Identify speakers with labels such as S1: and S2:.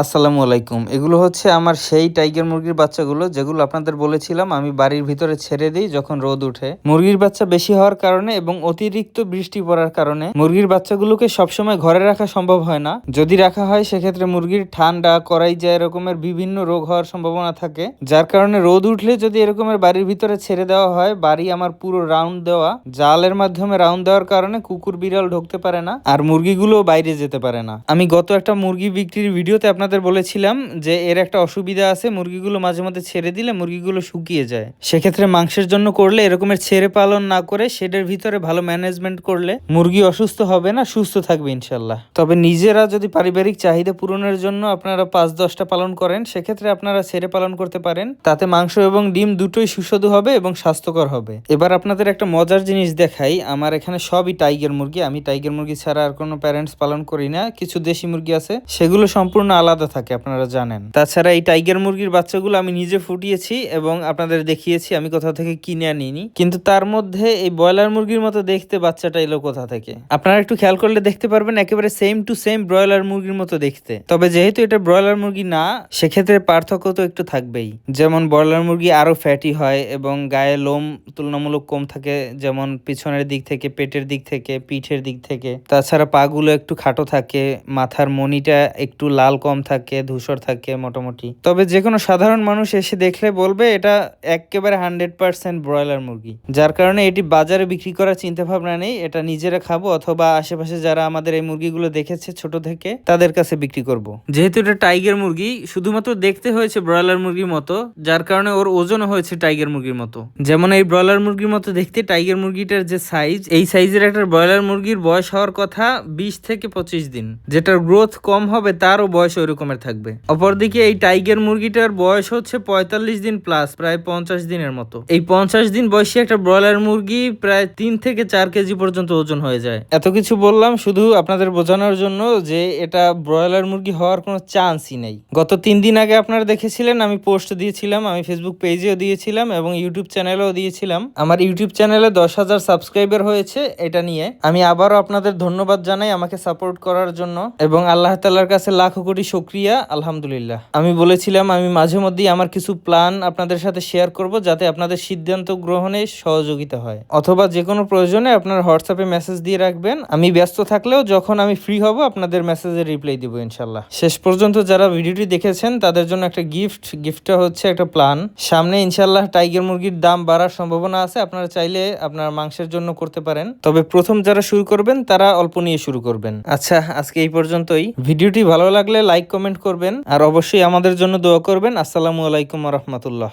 S1: আসসালামু আলাইকুম। এগুলো হচ্ছে আমার সেই টাইগার মুরগির বাচ্চাগুলো যেগুলো আপনাদের বলেছিলাম, আমি বাড়ির ভিতরে ছেড়ে দিই যখন রোদ উঠে। মুরগির বাচ্চা বেশি হওয়ার কারণে এবং অতিরিক্ত বৃষ্টি পড়ার কারণে মুরগির বাচ্চাগুলোকে সবসময় ঘরে রাখা সম্ভব হয় না। যদি রাখা হয়, সেক্ষেত্রে মুরগির ঠান্ডা করাই যায় এরকমের বিভিন্ন রোগ হওয়ার সম্ভাবনা থাকে, যার কারণে রোদ উঠলে যদি এরকমের বাড়ির ভিতরে ছেড়ে দেওয়া হয়, বাড়ি আমার পুরো রাউন্ড দেওয়া, জালের মাধ্যমে রাউন্ড দেওয়ার কারণে কুকুর বিড়াল ঢুকতে পারে না আর মুরগিগুলো বাইরে যেতে পারে না। আমি গত একটা মুরগি বিক্রির ভিডিওতে আপনাদের বলেছিলাম যে এর একটা অসুবিধা আছে, মুরগিগুলো মাঝে মধ্যে ছেড়ে দিলে মুরগিগুলো শুকিয়ে যায়। সেক্ষেত্রে মাংসের জন্য করলে এরকমের ছেড়ে পালন না করে শেডের ভিতরে ভালো ম্যানেজমেন্ট করলে মুরগি অসুস্থ হবে না, সুস্থ থাকবে ইনশাল্লাহ। তবে নিজেরা যদি পারিবারিক চাহিদা পূরণের জন্য আপনারা পাঁচ দশটা পালন করেন, সেক্ষেত্রে আপনারা ছেড়ে পালন করতে পারেন। তাতে মাংস এবং ডিম দুটোই সুস্বাদু হবে এবং স্বাস্থ্যকর হবে। এবার আপনাদের একটা মজার জিনিস দেখাই, আমার এখানে সবই টাইগার মুরগি, আমি টাইগার মুরগি ছাড়া আর কোনো প্যারেন্টস পালন করি না, কিছু দেশি মুরগি আছে, সেগুলো সম্পূর্ণ আলাদা থাকে, আপনারা জানেন। তাছাড়া এই টাইগার মুরগির বাচ্চাগুলো আমি নিজে ফুটিয়েছি এবং আপনাদের দেখিয়েছি, আমি কোথাও থেকে কিনে আনিনি। কিন্তু তার মধ্যে এই ব্রয়লার মুরগির মতো দেখতে বাচ্চাটা এলো কোথা থেকে? আপনারা একটু খেয়াল করলে দেখতে পারবেন, একেবারে সেম টু সেম ব্রয়লার মুরগির মতো দেখতে। তবে যেহেতু এটা ব্রয়লার মুরগি না, সেক্ষেত্রে পার্থক্য তো একটু থাকবেই। যেমন ব্রয়লার মুরগি আরও ফ্যাটি হয় এবং গায়ে লোম তুলনামূলক কম থাকে, যেমন পিছনের দিক থেকে, পেটের দিক থেকে, পিঠের দিক থেকে। তাছাড়া পাগুলো একটু খাটো থাকে, মাথার মনিটা একটু লাল কম থাকে, ধূসর থাকে মোটামুটি। তবে যে কোনো সাধারণ মানুষ এসে দেখলে বলবে এটা একেবারে হান্ড্রেড পার্সেন্ট ব্রয়লার মুরগি। যার কারণে এটি বাজারে বিক্রি করার চিন্তা ভাবনা নেই, এটা নিজেরা খাব অথবা আশেপাশে যারা আমাদের এই মুরগিগুলো দেখেছে ছোট থেকে, তাদের কাছে বিক্রি করব। যেহেতু এটা টাইগার মুরগি, শুধুমাত্র দেখতে হয়েছে ব্রয়লার মুরগির মতো, যার কারণে ওর ওজনও হয়েছে টাইগার মুরগির মতো। যেমন এই ব্রয়লার মুরগির মতো দেখতে টাইগার মুরগিটার যে সাইজ এই সাইজের একটা ব্রয়লার মুরগির বয়স হওয়ার কথা বিশ থেকে পঁচিশ দিন। যেটার গ্রোথ কম হবে, তারও বয়স ওই রকমের থাকবে। অপরদিকে এই টাইগার মুরগিটার বয়স হচ্ছে পঁয়তাল্লিশ দিন প্লাস প্রায় পঞ্চাশ দিনের মতো। এই পঞ্চাশ দিন বয়সী একটা ব্রয়লার মুরগি প্রায় তিন থেকে চার কেজি পর্যন্ত ওজন হয়ে যায়। এত কিছু বললাম শুধু আপনাদের বোঝানোর জন্য যে এটা ব্রয়লার মুরগি হওয়ার কোনো চান্সই নেই। গত তিন দিন আগে আপনারা দেখেছিলেন, আমি পোস্ট দিয়েছিলাম, আমি ফেসবুক পেজেও দিয়েছিলাম এবং ইউটিউব চ্যানেলেও দিয়েছিলাম। আমার ইউটিউব চ্যানেলে দশ হাজার সাবস্ক্রাইবার হয়েছে এটা নিয়ে। আমি আবারও আপনাদের ধন্যবাদ জানাই আমাকে সাপোর্ট করার জন্য এবং আল্লাহ তাল্লার কাছে লাখো কোটি শুক্রিয়া, আলহামদুলিল্লাহ। আমি বলেছিলাম, আমি মাঝে মধ্যেই আমার কিছু প্ল্যান আপনাদের সাথে শেয়ার করব যাতে আপনাদের সিদ্ধান্ত গ্রহণে সহযোগিতা হয়। অথবা যে কোনো প্রয়োজনে আপনার হোয়াটসঅ্যাপে মেসেজ দিয়ে রাখবেন। আমি ব্যস্ত থাকলেও যখন আমি ফ্রি হব, আপনাদের মেসেজে রিপ্লাই দিব ইনশাল্লাহ শেষ পর্যন্ত যারা ভিডিওটি দেখেছেন, তাদের জন্য একটা গিফট গিফটটা হচ্ছে একটা প্ল্যান সামনে ইনশাল্লাহ টাইগার মুরগির দাম বাড়ার সম্ভাবনা আছে। আপনারা চাইলে আপনার মাংসের জন্য করতে পারেন। তবে প্রথম যারা শুরু করবেন, তারা অল্প নিয়ে শুরু করবেন। আচ্ছা আজকে এই পর্যন্তই। ভিডিওটি ভালো লাগলে লাইক কমেন্ট করবেন। আর অবশ্যই আমাদের জন্য দোয়া করবেন। আসসালামু আলাইকুম রহমতুল্লাহ।